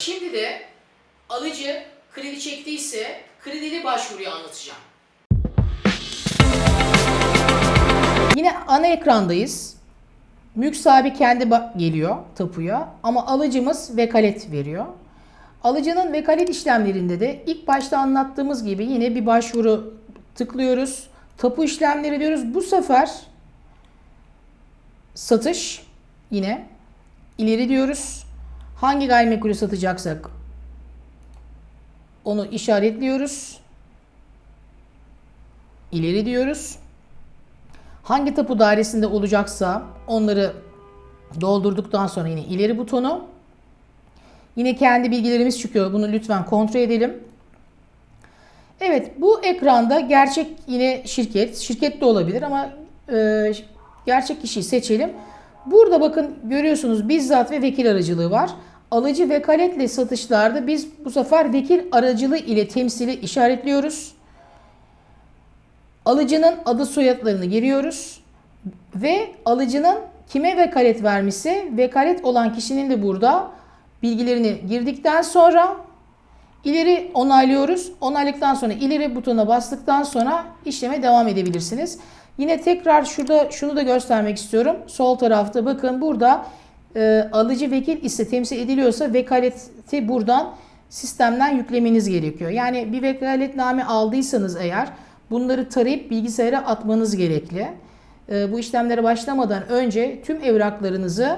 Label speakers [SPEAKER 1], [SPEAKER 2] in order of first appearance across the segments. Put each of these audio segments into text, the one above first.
[SPEAKER 1] Şimdi de alıcı kredi çektiyse kredili başvuruyu anlatacağım. Yine ana ekrandayız. Mülk sahibi kendi geliyor tapuya ama alıcımız vekalet veriyor. Alıcının vekalet işlemlerinde de ilk başta anlattığımız gibi yine bir başvuru tıklıyoruz. Tapu işlemleri diyoruz. Bu sefer satış yine ileri diyoruz. Hangi gayrimenkulü satacaksak onu işaretliyoruz. İleri diyoruz. Hangi tapu dairesinde olacaksa onları doldurduktan sonra yine ileri butonu. Yine kendi bilgilerimiz çıkıyor. Bunu lütfen kontrol edelim. Evet bu ekranda gerçek yine şirket. Şirket de olabilir ama e, gerçek kişiyi seçelim. Burada bakın görüyorsunuz bizzat ve vekil aracılığı var. Alıcı vekaletle satışlarda biz bu sefer vekil aracılığı ile temsili işaretliyoruz. Alıcının adı soyadlarını giriyoruz ve alıcının kime vekalet vermişse vekalet olan kişinin de burada bilgilerini girdikten sonra ileri onaylıyoruz. Onayladıktan sonra ileri butonuna bastıktan sonra işleme devam edebilirsiniz. Yine tekrar şurada şunu da göstermek istiyorum. Sol tarafta bakın burada e, alıcı vekil ise temsil ediliyorsa vekaleti buradan sistemden yüklemeniz gerekiyor. Yani bir vekaletname aldıysanız eğer bunları tarayıp bilgisayara atmanız gerekli. E, bu işlemlere başlamadan önce tüm evraklarınızı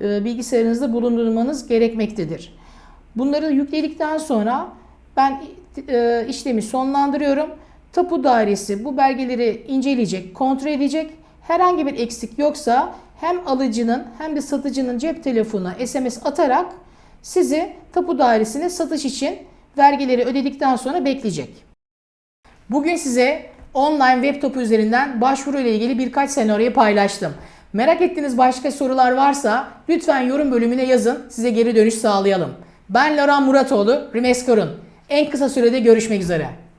[SPEAKER 1] e, bilgisayarınızda bulundurmanız gerekmektedir. Bunları yükledikten sonra ben e, işlemi sonlandırıyorum. Tapu dairesi bu belgeleri inceleyecek, kontrol edecek. Herhangi bir eksik yoksa hem alıcının hem de satıcının cep telefonuna SMS atarak sizi tapu dairesine satış için vergileri ödedikten sonra bekleyecek. Bugün size online web topu üzerinden başvuru ile ilgili birkaç senaryoyu paylaştım. Merak ettiğiniz başka sorular varsa lütfen yorum bölümüne yazın. Size geri dönüş sağlayalım. Ben Laran Muratoğlu, Rimeskor'un. En kısa sürede görüşmek üzere.